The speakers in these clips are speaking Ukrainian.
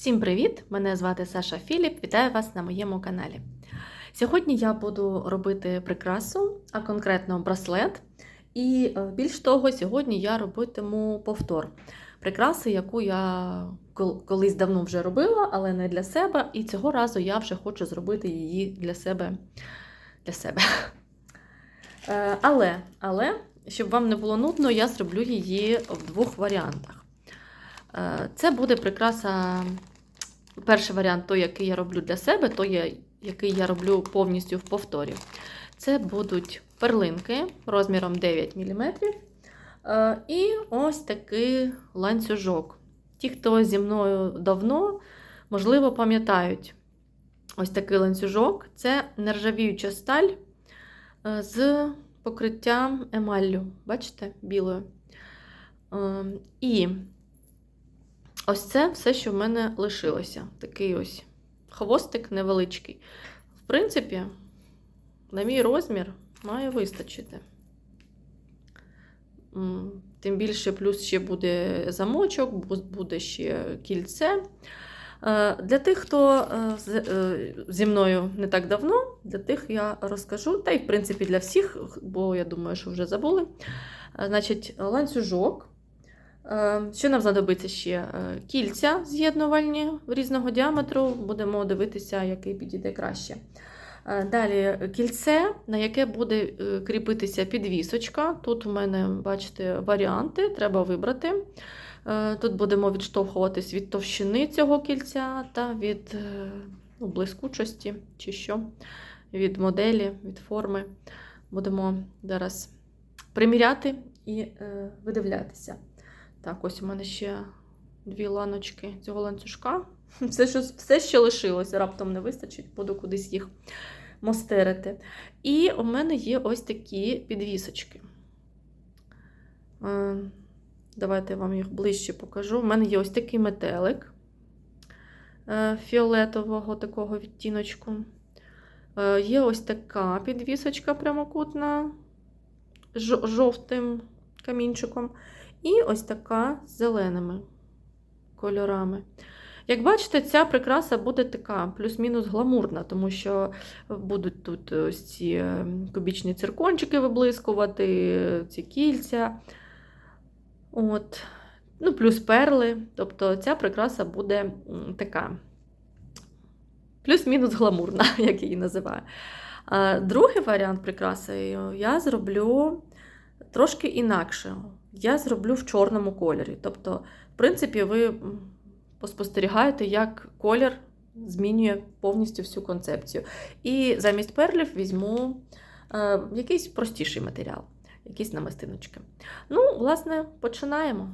Всім привіт! Мене звати Саша Філіп. Вітаю вас на моєму каналі. Сьогодні я буду робити прикрасу, а конкретно браслет. І е, більш того, сьогодні я робитиму повтор прикраси, яку я колись давно вже робила, але не для себе. І цього разу я вже хочу зробити її для себе. Для себе. Е, Але, але, щоб вам не було нудно, я зроблю її в двох варіантах. Е, Це буде прикраса. Перший варіант, той, який я роблю для себе, той, який я роблю повністю в повторі. Це будуть перлинки розміром 9 мм. І ось такий ланцюжок. Ті, хто зі мною давно, можливо, пам'ятають ось такий ланцюжок. Це нержавіюча сталь е, з покриттям емаллю. Бачите, білою. Е, І Ось це все, що в мене лишилося. Такий ось хвостик невеличкий. В принципі, на мій розмір має вистачити. Тим більше, плюс ще буде замочок, буде ще кільце. Е, Для тих, хто е, е, зі мною не так давно, для тих я розкажу, та й в принципі для всіх, бо я думаю, що вже забули. Значить, ланцюжок. Е, Що нам знадобиться ще? Е, Кільця з'єднувальні різного діаметру. Будемо дивитися, який підійде краще. Е, Далі кільце, на яке буде кріпитися підвісочка. Тут у мене, бачите, варіанти, треба вибрати. Тут будемо відштовхуватись від товщини цього кільця та від ну, блискучості чи що, від моделі, від форми. Будемо зараз приміряти і видивлятися. Так, ось у мене ще дві ланочки цього ланцюжка. Все, що, все ще лишилося, раптом не вистачить, буду кудись їх мостерити. І у мене є ось такі підвісочки. Е, Давайте я вам їх ближче покажу. У мене є ось такий метелик е, фіолетового такого відтіночку. Е, Є ось така підвісочка прямокутна жо- жовтим камінчиком. І ось така з зеленими кольорами. Як бачите, ця прикраса буде така плюс-мінус гламурна, тому що будуть тут ось ці е, кубічні циркончики виблискувати, ці кільця. От. Ну, плюс перли. Тобто ця прикраса буде така плюс-мінус гламурна, як її називаю. Другий варіант прикраси я зроблю трошки інакше. Я зроблю в чорному кольорі. Тобто, в принципі, ви поспостерігаєте, як колір змінює повністю всю концепцію. І замість перлів візьму е, якийсь простіший матеріал, якісь намистиночки. Ну, власне, починаємо.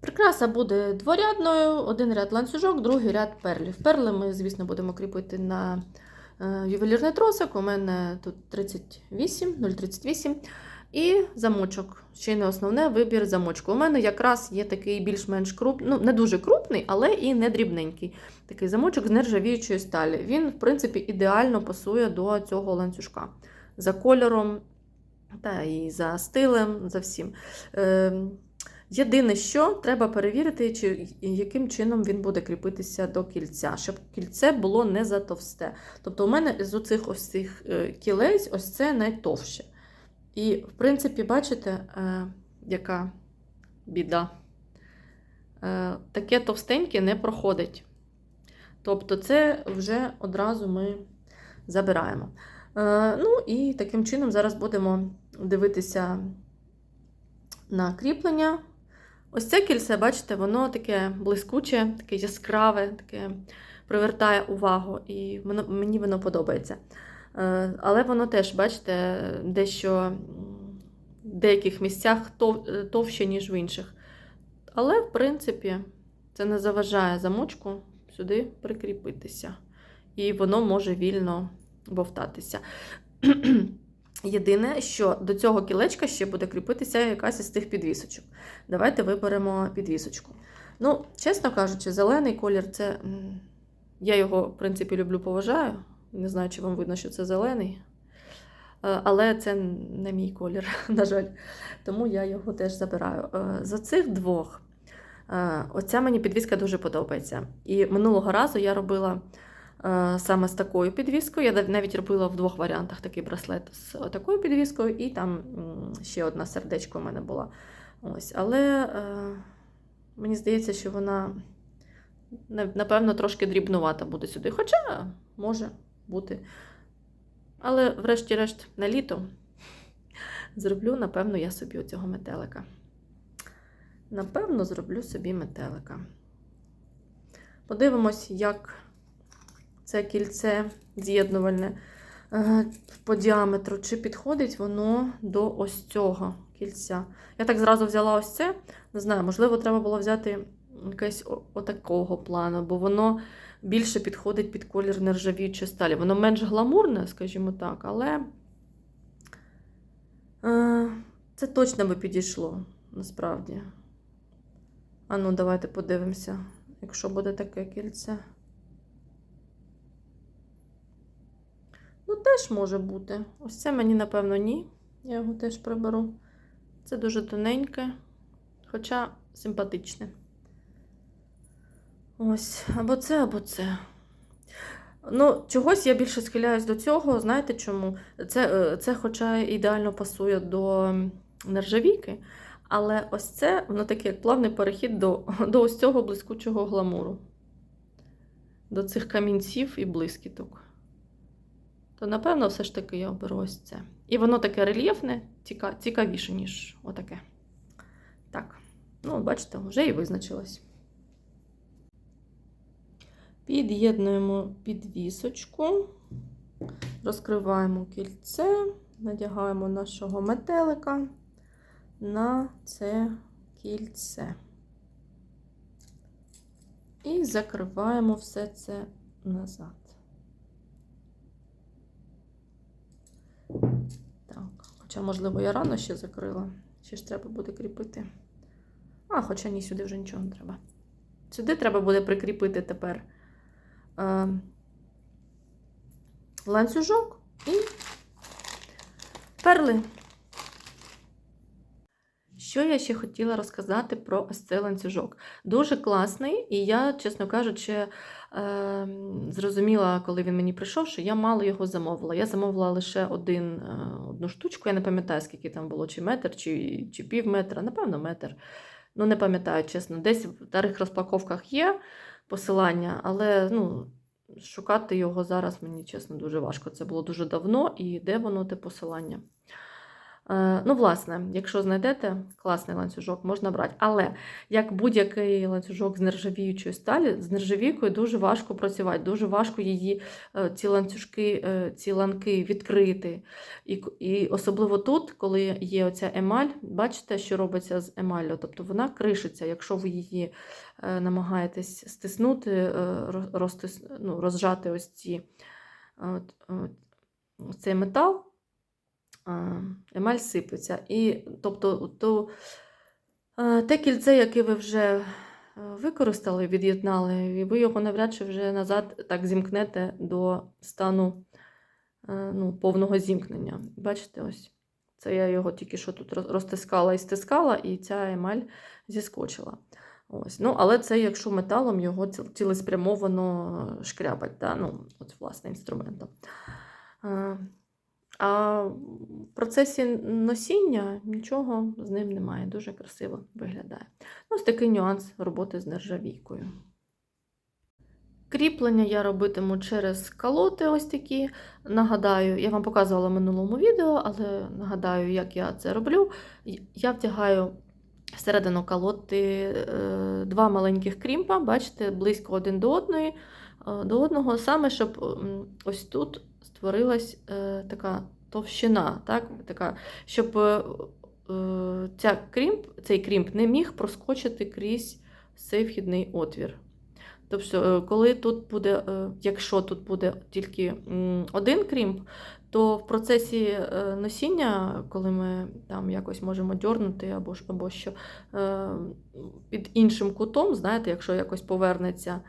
Прикраса буде дворядною, один ряд ланцюжок, другий ряд перлів. Перли ми, звісно, будемо кріпити на е, ювелірний тросик. У мене тут 38, 0,38. І замочок. Ще не основне вибір замочку. У мене якраз є такий більш-менш крупний, ну не дуже крупний, але і не дрібненький. Такий замочок з нержавіючої сталі. Він, в принципі, ідеально пасує до цього ланцюжка. За кольором, та і за стилем, за всім. Е, Єдине, що треба перевірити, чи яким чином він буде кріпитися до кільця, щоб кільце було не затовсте. Тобто, у мене з оцих ось цих е, кілець, ось це найтовще. І, в принципі, бачите, е, яка біда. Е, таке товстеньке не проходить. Тобто, це вже одразу ми забираємо. Е, ну і таким чином зараз будемо дивитися на кріплення. Ось це кільце, бачите, воно таке блискуче, таке яскраве, таке привертає увагу, і мені воно подобається. Е, Але воно теж, бачите, дещо в деяких місцях е, товще, ніж в інших. Але, в принципі, це не заважає замочку сюди прикріпитися. І воно може вільно бовтатися. Єдине, що до цього кілечка ще буде кріпитися якась із тих підвісочок. Давайте виберемо підвісочку. Ну, чесно кажучи, зелений колір це. Я його, в принципі, люблю, поважаю. Не знаю, чи вам видно, що це зелений. Е, Але це не мій колір, на жаль. Тому я його теж забираю. Е, За цих двох Е, Оця мені підвіска дуже подобається. І минулого разу я робила саме з такою підвіскою. Я навіть робила в двох варіантах такий браслет з такою підвіскою, і там ще одна сердечко у мене була. Ось. Але мені здається, що вона напевно трошки дрібнувата буде сюди. Хоча може бути. Але, врешті-решт, на літо зроблю, напевно, я собі оцього метелика. Напевно, зроблю собі метелика. Подивимось, як це кільце з'єднувальне е, по діаметру, чи підходить воно до ось цього кільця. Я так зразу взяла ось це. Не знаю, можливо, треба було взяти якесь отакого плану, бо воно більше підходить під колір нержавіючої сталі. Воно менш гламурне, скажімо так, але е, це точно би підійшло, насправді. А ну, давайте подивимося, якщо буде таке кільце. Ну, теж може бути. Ось це мені, напевно, ні. Я його теж приберу. Це дуже тоненьке, хоча симпатичне. Ось, або це, або це. Ну, чогось я більше схиляюсь до цього. Знаєте чому? Це, е, це хоча ідеально пасує до нержавійки, але ось це, воно таке як плавний перехід до, до ось цього блискучого гламуру. До цих камінців і блискіток. То, напевно, все ж таки я оберу ось це. І воно таке рельєфне, цікавіше, ніж отаке. Так, ну, бачите, вже і визначилось. Під'єднуємо підвісочку, розкриваємо кільце, надягаємо нашого метелика на це кільце. І закриваємо все це назад. Так, хоча, можливо, я рано ще закрила. Ще ж треба буде кріпити. А, хоча ні, сюди вже нічого не треба. Сюди треба буде прикріпити тепер ланцюжок і перли. Що я ще хотіла розказати про ось цей ланцюжок? Дуже класний, і я, чесно кажучи, е, зрозуміла, коли він мені прийшов, що я мало його замовила. Я замовила лише один, е, одну штучку, я не пам'ятаю, скільки там було, чи метр, чи, чи пів метра, напевно, метр. Ну, не пам'ятаю, чесно. Десь в старих розпаковках є посилання, але ну, шукати його зараз мені, чесно, дуже важко. Це було дуже давно, і де воно те посилання? Е, Ну, власне, якщо знайдете класний ланцюжок, можна брати. Але як будь-який ланцюжок з нержавіючої сталі, з нержавійкою дуже важко працювати, дуже важко її е, ці ланцюжки, е, ці ланки відкрити. І, і особливо тут, коли є оця емаль, бачите, що робиться з емаллю? Тобто вона кришиться, якщо ви її намагаєтесь стиснути, розтис, ну, розжати ось ці, от, от, цей метал емаль сипеться. І тобто то, е, те кільце, яке ви вже е, використали, від'єднали, і ви його навряд чи вже назад так зімкнете до стану е, ну, повного зімкнення. Бачите, ось. Це я його тільки що тут розтискала і стискала, і ця емаль зіскочила. Ось. Ну, але це якщо металом його цілеспрямовано шкрябать, да? ну, от, власне, інструментом. А в процесі носіння нічого з ним немає. Дуже красиво виглядає. Ось такий нюанс роботи з нержавійкою. Кріплення я робитиму через калоти ось такі. Нагадаю, я вам показувала в минулому відео, але нагадаю, як я це роблю. Я втягаю всередину калоти е, два маленьких крімпа, бачите, близько один до одної, е, до одного, саме щоб ось тут створилась е, така товщина, так? така, щоб е, е, ця крімп, цей крімп не міг проскочити крізь цей вхідний отвір. Тобто, е, коли тут буде, е, якщо тут буде тільки один крімп, то в процесі носіння, коли ми там якось можемо дьорнути або, або що, під іншим кутом, знаєте, якщо якось повернеться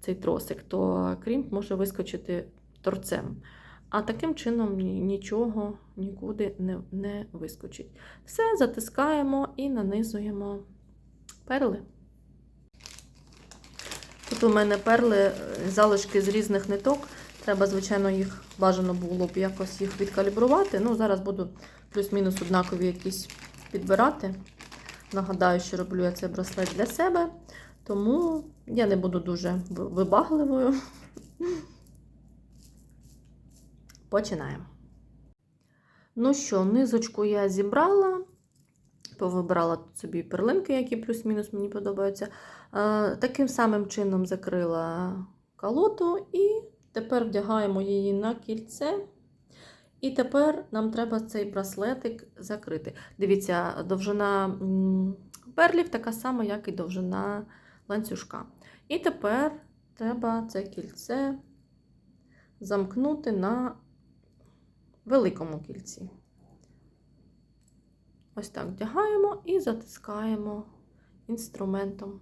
цей тросик, то крімп може вискочити торцем. А таким чином нічого нікуди не, не вискочить. Все затискаємо і нанизуємо перли. Тут у мене перли, е, залишки з різних ниток. Треба, звичайно, їх бажано було б якось їх відкалібрувати. Ну, зараз буду плюс-мінус однакові якісь підбирати. Нагадаю, що роблю я цей браслет для себе, тому я не буду дуже вибагливою. Починаємо. Ну що, низочку я зібрала, повибрала тут собі перлинки, які плюс-мінус мені подобаються. Е, Таким самим чином закрила колоту і тепер вдягаємо її на кільце. І тепер нам треба цей браслетик закрити. Дивіться, довжина перлів така сама, як і довжина ланцюжка. І тепер треба це кільце замкнути на великому кільці. Ось так вдягаємо і затискаємо інструментом.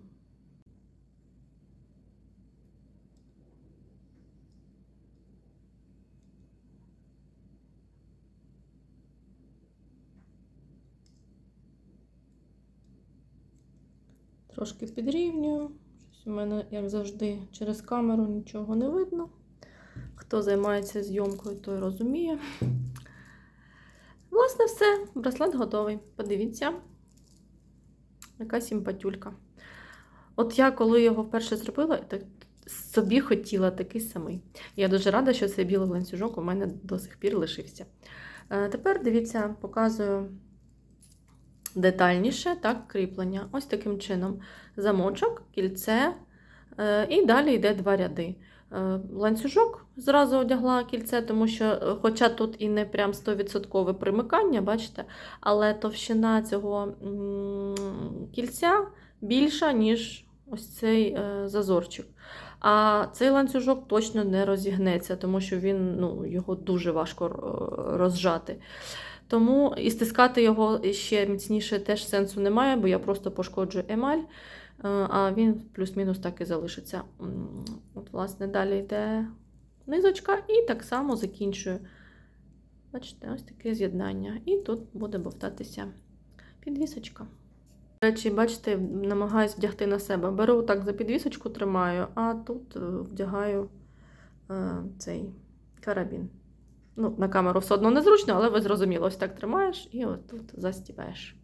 Трошки підрівнюю. Щось у мене, як завжди, через камеру нічого не видно. Хто займається зйомкою, той розуміє. Власне, все, браслет готовий. Подивіться, яка симпатюлька. От я, коли його вперше зробила, так собі хотіла такий самий. Я дуже рада, що цей білий ланцюжок у мене до сих пір лишився. Е, Тепер дивіться, показую детальніше так, кріплення. Ось таким чином. Замочок, кільце, е, і далі йде два ряди. Е, Ланцюжок зразу одягла кільце, тому що, е, хоча тут і не прям 100% примикання, бачите, але товщина цього кільця більша, ніж ось цей е, зазорчик. А цей ланцюжок точно не розігнеться, тому що він, ну, його дуже важко розжати. Тому і стискати його ще міцніше теж сенсу немає, бо я просто пошкоджу емаль, а він плюс-мінус так і залишиться. От, власне, далі йде низочка і так само закінчую. Бачите, ось таке з'єднання. І тут буде бовтатися підвісочка. До речі, бачите, намагаюсь вдягти на себе. Беру так за підвісочку, тримаю, а тут е, вдягаю е, цей карабін. Ну, на камеру все одно незручно, але ви зрозуміли, ось так тримаєш і от тут застібаєш.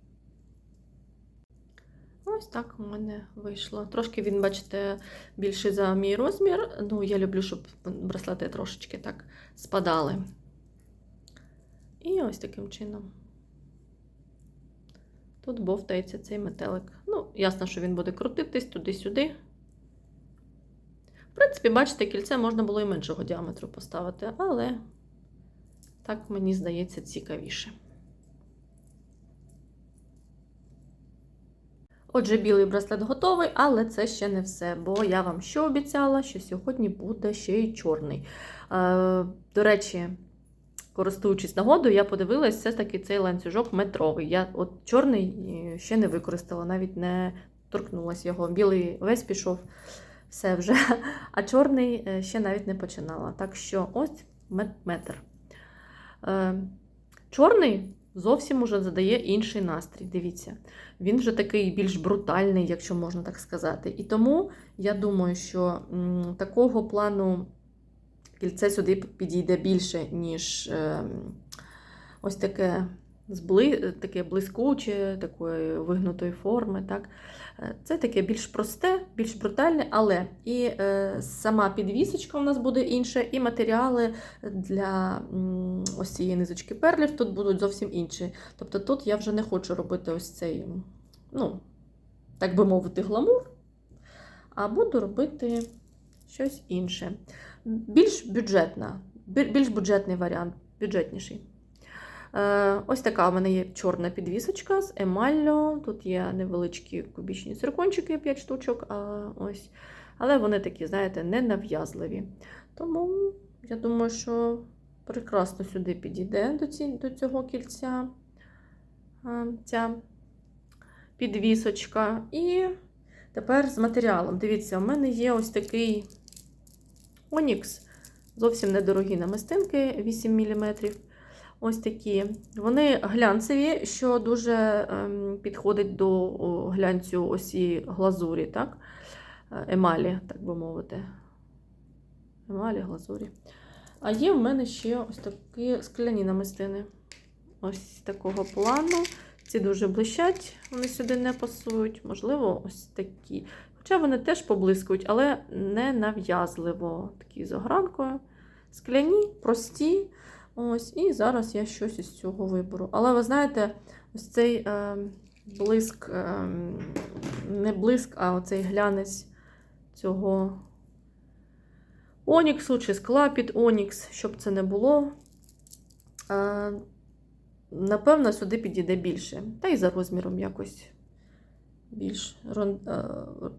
Ось так у мене вийшло. Трошки він, бачите, більший за мій розмір. Ну, я люблю, щоб браслети трошечки так спадали. І ось таким чином. Тут бовтається цей метелик. Ну, ясно, що він буде крутитись туди-сюди. В принципі, бачите, кільце можна було і меншого діаметру поставити, але так мені здається цікавіше. Отже, білий браслет готовий, але це ще не все, бо я вам що обіцяла, що сьогодні буде ще й чорний. Е, до речі, користуючись нагодою, я подивилась, все-таки цей ланцюжок метровий. Я от чорний е, ще не використала, навіть не торкнулася його. Білий весь пішов, все вже, а чорний е, ще навіть не починала. Так що ось метр. Е, Чорний зовсім уже задає інший настрій. Дивіться, він вже такий більш брутальний, якщо можна так сказати. І тому я думаю, що такого плану кільце сюди підійде більше, ніж е, ось таке, збли, таке блискуче, такої вигнутої форми. Так? Е, Це таке більш просте, більш брутальне, але і е, сама підвісочка у нас буде інша, і матеріали для ось цієї низочки перлів тут будуть зовсім інші. Тобто тут я вже не хочу робити ось цей, ну, так би мовити, гламур, а буду робити щось інше. Більш бюджетна, більш бюджетний варіант, бюджетніший. Е, Ось така у мене є чорна підвісочка з емаллю. Тут є невеличкі кубічні циркончики, 5 штучок. Ось. Але вони такі, знаєте, ненав'язливі. Тому я думаю, що прекрасно сюди підійде до, ці, до цього кільця ця підвісочка. І тепер з матеріалом. Дивіться, у мене є ось такий Онікс. Зовсім недорогі намистинки 8 мм. Ось такі. Вони глянцеві, що дуже ем, підходить до глянцю цієї глазурі. Так? е, емалі, так би мовити. Емалі, глазурі. А є в мене ще ось такі скляні намистини. Ось такого плану. Ці дуже блищать, вони сюди не пасують. Можливо, ось такі. Хоча вони теж поблискують, але не нав'язливо. Такі з огранкою. Скляні, прості. Ось, І зараз я щось із цього виберу. Але ви знаєте, ось цей е, блиск, е, не блиск, а оцей глянець цього Оніксу чи скла під Онікс, щоб це не було. Е, напевно, сюди підійде більше. Та й за розміром якось більш е,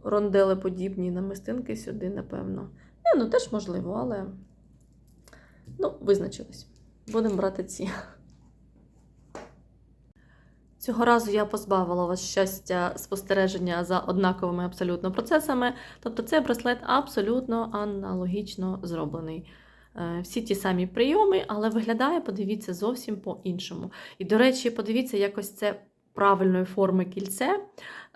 ронделеподібні намистинки сюди, напевно. Не, ну теж можливо, але ну, визначились. Будемо брати ці. Цього разу я позбавила вас щастя спостереження за однаковими абсолютно процесами. Тобто цей браслет абсолютно аналогічно зроблений. Е, Всі ті самі прийоми, але виглядає, подивіться, зовсім по-іншому. І, до речі, подивіться, якось це правильної форми кільце.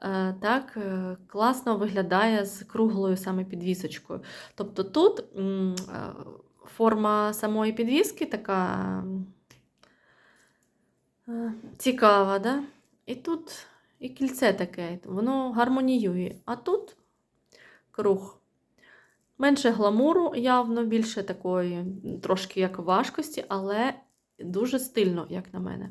е, Так, е, класно виглядає з круглою саме підвісочкою. Тобто тут форма самої підвіски така е, цікава, да? і тут і кільце таке, воно гармоніює. А тут круг. Менше гламуру, явно, більше такої, трошки як важкості, але дуже стильно, як на мене.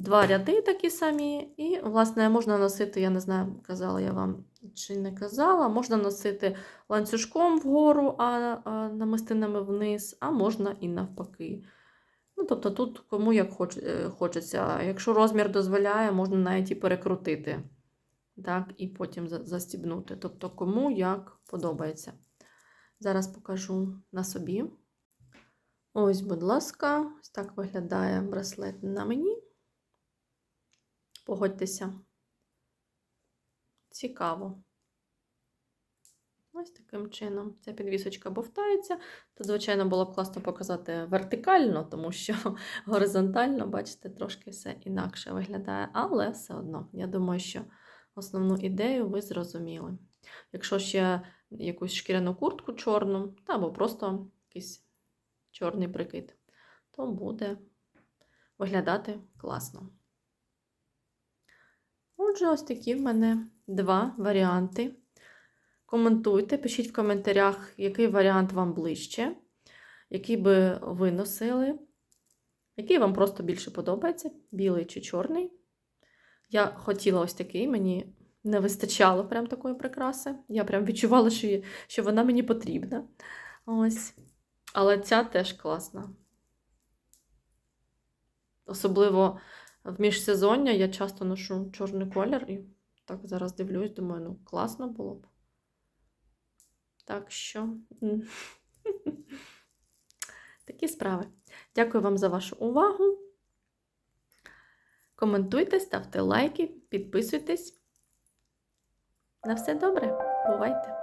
Два ряди такі самі, і, власне, можна носити, я не знаю, казала я вам чи не казала, можна носити ланцюжком вгору, а, а намистинами вниз, а можна і навпаки. Ну, тобто тут кому як хоч, е, хочеться. Якщо розмір дозволяє, можна навіть і перекрутити. Так, і потім застібнути. Тобто, кому як подобається. Зараз покажу на собі. Ось, будь ласка, ось так виглядає браслет на мені. Погодьтеся. Цікаво. Ось таким чином. Ця підвісочка бовтається. Тут, звичайно, було б класно показати вертикально, тому що горизонтально, бачите, трошки все інакше виглядає, але все одно, я думаю, що основну ідею ви зрозуміли. Якщо ще якусь шкіряну куртку чорну, та або просто якийсь чорний прикид, то буде виглядати класно. Отже, ось такі в мене два варіанти. Коментуйте, пишіть в коментарях, який варіант вам ближче, який би ви носили, який вам просто більше подобається, білий чи чорний. Я хотіла ось такий, мені не вистачало прям такої прикраси. Я прям відчувала, що, що вона мені потрібна. Ось. Але ця теж класна. Особливо в міжсезоння я часто ношу чорний колір і так зараз дивлюсь, думаю, ну класно було б. Так що такі справи. Дякую вам за вашу увагу. Коментуйте, ставте лайки, підписуйтесь. На все добре. Бувайте!